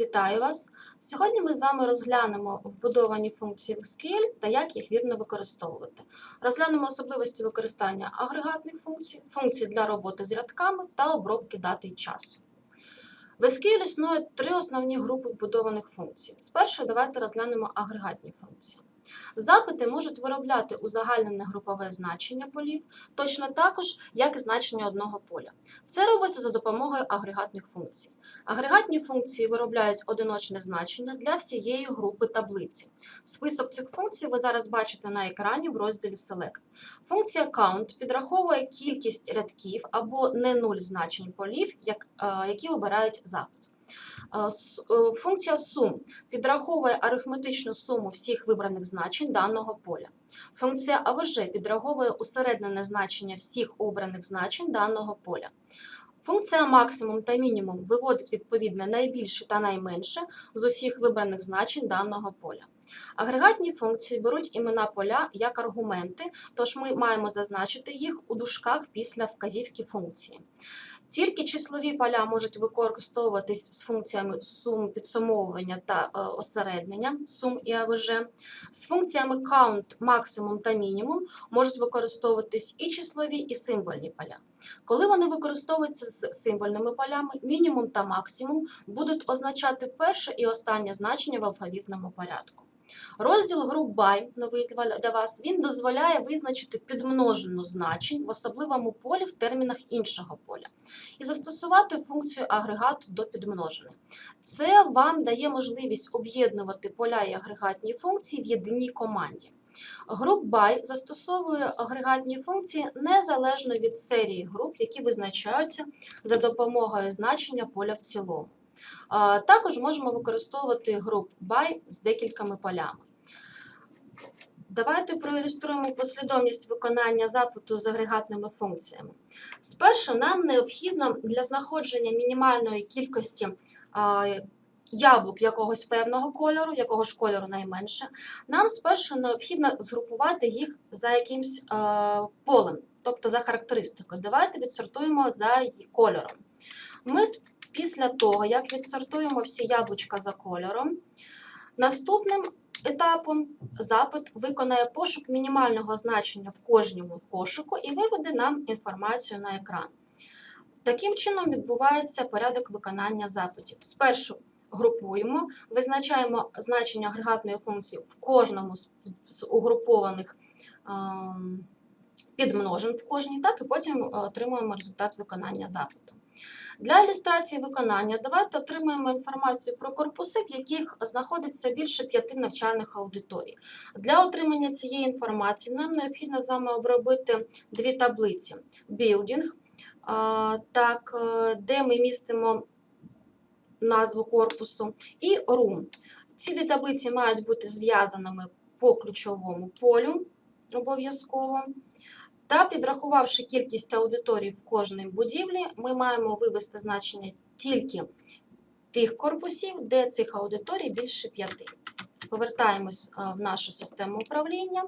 Вітаю вас! Сьогодні ми з вами розглянемо вбудовані функції в SQL та як їх вірно використовувати. Розглянемо особливості використання агрегатних функцій, функцій для роботи з рядками та обробки дати й часу. В SQL існує три основні групи вбудованих функцій. Спершу давайте розглянемо агрегатні функції. Запити можуть виробляти узагальнене групове значення полів, точно також, як і значення одного поля. Це робиться за допомогою агрегатних функцій. Агрегатні функції виробляють одиночне значення для всієї групи таблиці. Список цих функцій ви зараз бачите на екрані в розділі Select. Функція count підраховує кількість рядків або не нуль значень полів, е, які обирають запит. Е, е, Функція sum підраховує арифметичну суму всіх вибраних значень даного поля. Функція AVG підраховує усереднене значення всіх обраних значень даного поля. Функція максимум та мінімум виводить відповідне найбільше та найменше з усіх вибраних значень даного поля. Агрегатні функції беруть імена поля як аргументи, тож ми маємо зазначити їх у дужках після вказівки функції. Тільки числові поля можуть використовуватись з функціями сум підсумовування та е, осереднення, сум і АВЖ. З функціями count, максимум та мінімум можуть використовуватись і числові, і символьні поля. Коли вони використовуються з символьними полями, мінімум та максимум будуть означати перше і останнє значення в алфавітному порядку. Розділ груп by, новий для- вас, він дозволяє визначити підмножену значень в особливому полі в термінах іншого поля і застосувати функцію агрегату до підмножених. Це вам дає можливість об'єднувати поля і агрегатні функції в єдиній команді. Груп by застосовує агрегатні функції незалежно від серії груп, які визначаються за допомогою значення поля в цілому. Також можемо використовувати груп by з декількома полями. Давайте проілюструємо послідовність виконання запиту з агрегатними функціями. Спершу нам необхідно для знаходження мінімальної кількості яблук якогось певного кольору, якого ж кольору найменше, нам спершу необхідно згрупувати їх за якимсь полем, тобто за характеристикою. Давайте відсортуємо за кольором. Ми після того, як відсортуємо всі яблучка за кольором, наступним етапом запит виконає пошук мінімального значення в кожному кошику і виведе нам інформацію на екран. Таким чином відбувається порядок виконання запитів. Спершу групуємо, визначаємо значення агрегатної функції в кожному з угрупованих ем, підмножин в кожній, так і потім е, отримуємо результат виконання запиту. Для ілюстрації виконання давайте отримаємо інформацію про корпуси, в яких знаходиться більше п'яти навчальних аудиторій. Для отримання цієї інформації нам необхідно з вами обробити дві таблиці: Building, так, е, де ми містимо назву корпусу, і Room. Ці дві таблиці мають бути зв'язаними по ключовому полю обов'язково. Та підрахувавши кількість аудиторій в кожній будівлі, ми маємо вивести значення тільки тих корпусів, де цих аудиторій більше п'яти. Повертаємось е, в нашу систему управління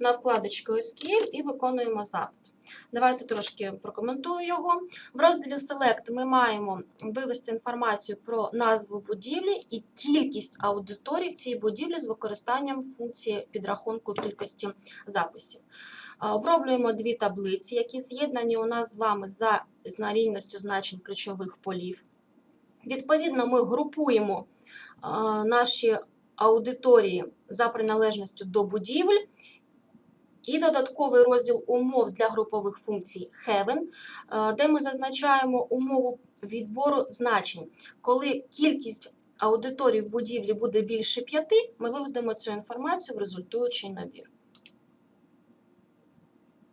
на вкладочку SQL і виконуємо запит. Давайте трошки прокоментую його. В розділі Select ми маємо вивести інформацію про назву будівлі і кількість аудиторій в цій будівлі з використанням функції підрахунку кількості записів. Оброблюємо дві таблиці, які з'єднані у нас з вами за рівністю значень ключових полів. Відповідно, ми групуємо наші аудиторії за приналежністю до будівель. І додатковий розділ умов для групових функцій Heaven, де ми зазначаємо умову відбору значень. Коли кількість аудиторій в будівлі буде більше п'яти, ми виведемо цю інформацію в результуючий набір.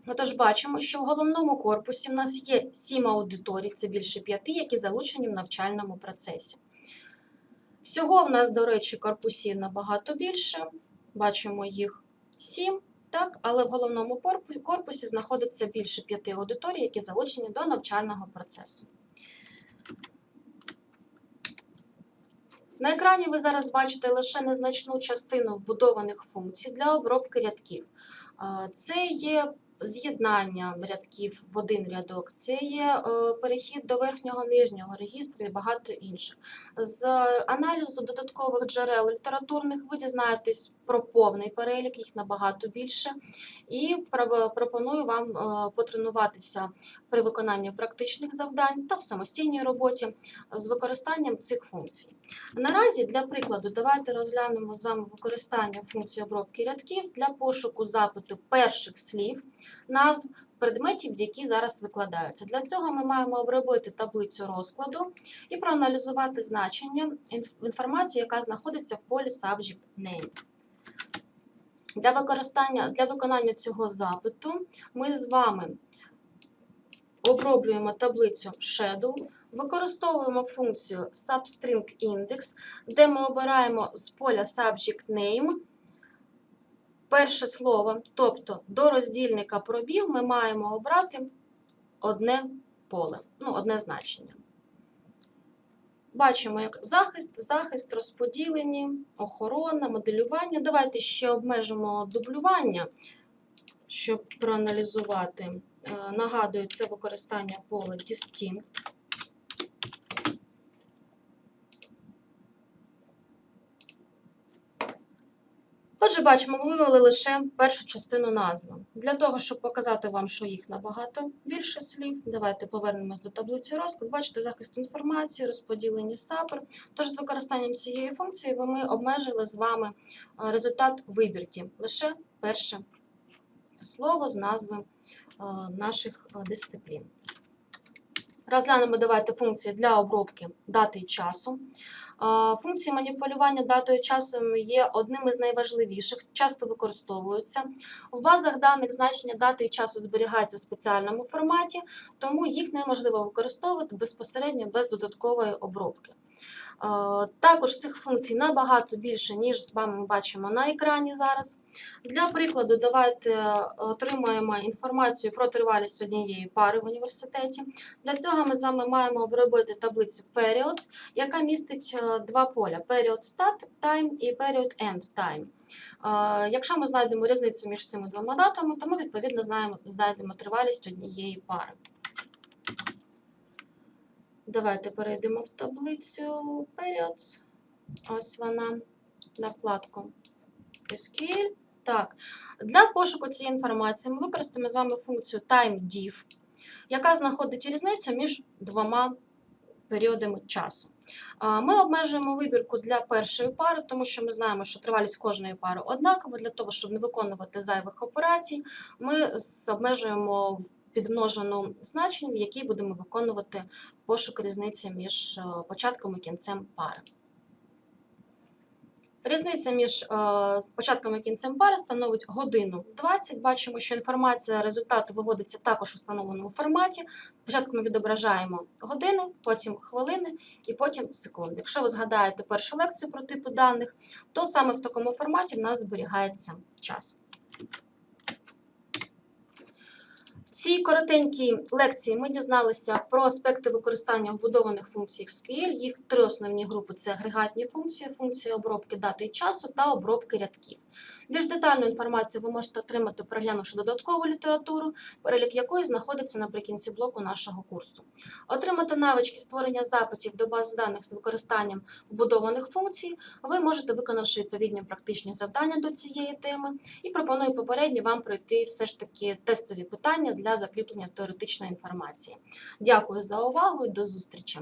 Отож, бачимо, що в головному корпусі в нас є 7 аудиторій, це більше 5, які залучені в навчальному процесі. Всього в нас, до речі, корпусів набагато більше. Бачимо їх 7, так, але в головному корпусі знаходиться більше 5 аудиторій, які залучені до навчального процесу. На екрані ви зараз бачите лише незначну частину вбудованих функцій для обробки рядків. Е, Це є з'єднання рядків в один рядок, це є е, перехід до верхнього нижнього регістру і багато інших. З аналізу додаткових джерел літературних ви дізнаєтесь про повний перелік, їх набагато більше. І пропоную вам е, потренуватися при виконанні практичних завдань та в самостійній роботі з використанням цих функцій. Наразі, для прикладу, давайте розглянемо з вами використання функції обробки рядків для пошуку запиту перших слів, назв предметів, які зараз викладаються. Для цього ми маємо обробити таблицю розкладу і проаналізувати значення інформації, яка знаходиться в полі Subject Name. Для використання для виконання цього запиту ми з вами оброблюємо таблицю Shadow, використовуємо функцію substring index, де ми обираємо з поля subject name перше слово, тобто до роздільника пробіл ми маємо обрати одне поле, ну, одне значення. Бачимо, як захист, захист, розподілені, охорона, моделювання. Давайте ще обмежимо дублювання, щоб проаналізувати. Е, Нагадую, це використання пола distinct. Отже, бачимо, ми вивели лише першу частину назви. Для того, щоб показати вам, що їх набагато більше слів, давайте повернемось до таблиці розклад. Бачите, захист інформації, розподілені сапер. Тож з використанням цієї функції ми обмежили з вами е, результат вибірки. Лише перше слово з назви е, наших е, дисциплін. Розглянемо давайте функції для обробки дати і часу. Функції маніпулювання датою часом є одним із найважливіших, часто використовуються. В базах даних значення дати і часу зберігаються в спеціальному форматі, тому їх неможливо використовувати безпосередньо без додаткової обробки. А, Також цих функцій набагато більше, ніж з вами ми бачимо на екрані зараз. Для прикладу, давайте е, отримаємо інформацію про тривалість однієї пари в університеті. Для цього ми з вами маємо обробити таблицю periods, яка містить е, два поля: period start time і period end time. Е, Якщо ми знайдемо різницю між цими двома датами, то ми відповідно знайдемо тривалість однієї пари. Давайте перейдемо в таблицю periods. Ось вона на вкладку SQL. Так, для пошуку цієї інформації ми використаємо з вами функцію TimeDiff, яка знаходить різницю між двома періодами часу. Ми обмежуємо вибірку для першої пари, тому що ми знаємо, що тривалість кожної пари однакова. Для того, щоб не виконувати зайвих операцій, ми обмежуємо підмножену значення, в якій будемо виконувати пошук різниці між е, початком і кінцем пари. Різниця між е, початком і кінцем пари становить годину 20. Бачимо, що інформація результату виводиться також у встановленому форматі. Спочатку ми відображаємо години, потім хвилини і потім секунди. Якщо ви згадаєте першу лекцію про типи даних, то саме в такому форматі в нас зберігається час. Цій коротенькій лекції ми дізналися про аспекти використання вбудованих функцій SQL. Їх три основні групи це агрегатні функції, функції обробки дати і часу та обробки рядків. Більш детальну інформацію ви можете отримати, переглянувши додаткову літературу, перелік якої знаходиться наприкінці блоку нашого курсу. Отримати навички створення запитів до баз даних з використанням вбудованих функцій ви можете, виконавши відповідні практичні завдання до цієї теми, і пропоную попередньо вам пройти все ж таки тестові питання для закріплення теоретичної інформації. Дякую за увагу і до зустрічі!